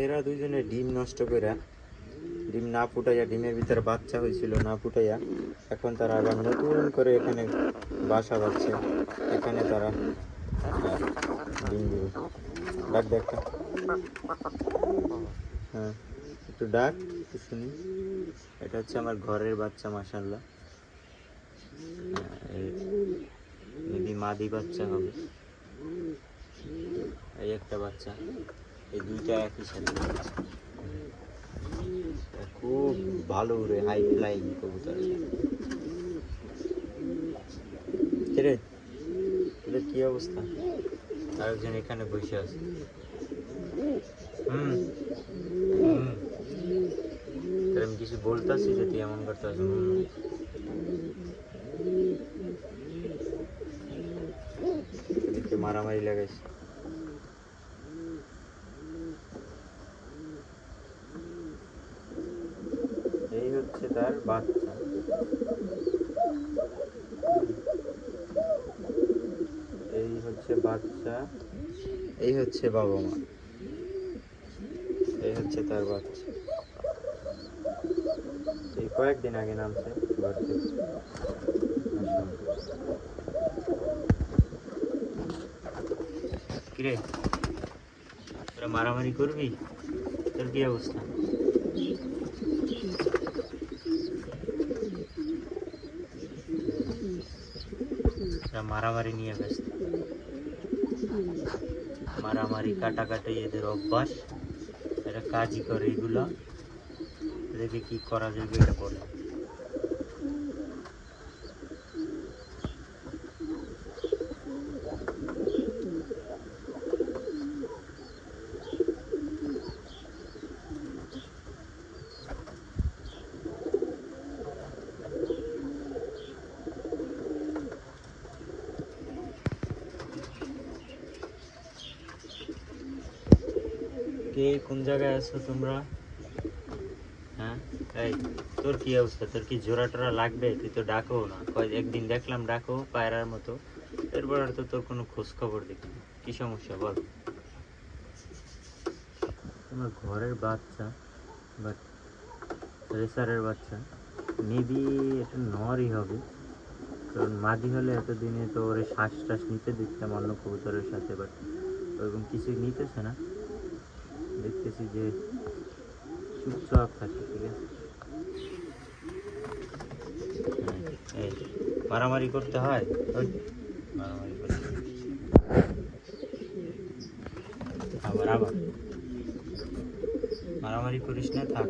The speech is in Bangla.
এরা দুইজনে ডিম নষ্ট কইরা ডিম না ফুটাইয়া, ডিমের ভিতরে বাচ্চা হয়েছিল, না ফুটাইয়া, এখন তারা আবার নতুন করে এখানে বাসা বাঁধছে। এখানে তারা ডিম দিবে ডাক দেখ। হ্যাঁ একটু ডাক, একটু শুনি। এটা হচ্ছে আমার ঘরের বাচ্চা মাসাল্লাহ মেবি মাদি বাচ্চা হবে। এই একটা বাচ্চা। এই দুইটা একই সাথে। বাচ্চা। এটা খুব ভালো উড়ে হাই ফ্লাইং কবুতর কিরে তোদের কি অবস্থা? আরেকজন এখানে বসে আছে। হুম হুম। তোর আমি কিছু বলতেছি যে তুই এমন করতে আছিস এদিকে মারামারি লাগাইছে এই হচ্ছে তার বাচ্চা। এই হচ্ছে বাচ্চা। এই হচ্ছে বাবা মা। এই হচ্ছে তার বাচ্চা। এই কয়েকদিন আগে নামছে কিরে তোরা মারামারি করবি? তোর কি অবস্থা? এরা মারামারি নিয়ে ব্যস্ত। মারামারি কাটাকাটি এদের অভ্যাস। এরা কাজই করে এগুলা। এদেরকে কি করা যাবে এটা বলে। কে কোন জায়গায় আছো তোমরা? হ্যাঁ? এই, তোর কি অবস্থা? তোর কি জোড়া টোরা লাগবে? তুই তো ডাকো না। একদিন দেখলাম ডাকো, পায়রার মতো। এরপর আর তো তোর কোনো খোঁজ খবর দেখি কি সমস্যা, বল। তোমার ঘরের বাচ্চা বাট রেসারের বাচ্চা। মেবি এটা নরই হবে। কারণ মাদি হলে এতদিনে তো ওরে শ্বাস টাস নিতে দিতাম অন্য কবুতরের সাথে বাট ওরকম কিছুই নিতেছে না। দেখতেছি যে চুপচাপ থাকে, ঠিক আছে? এই মারামারি করতে হয়? মারামারি করতে। আবার আবার। মারামারি করিস না, থাক।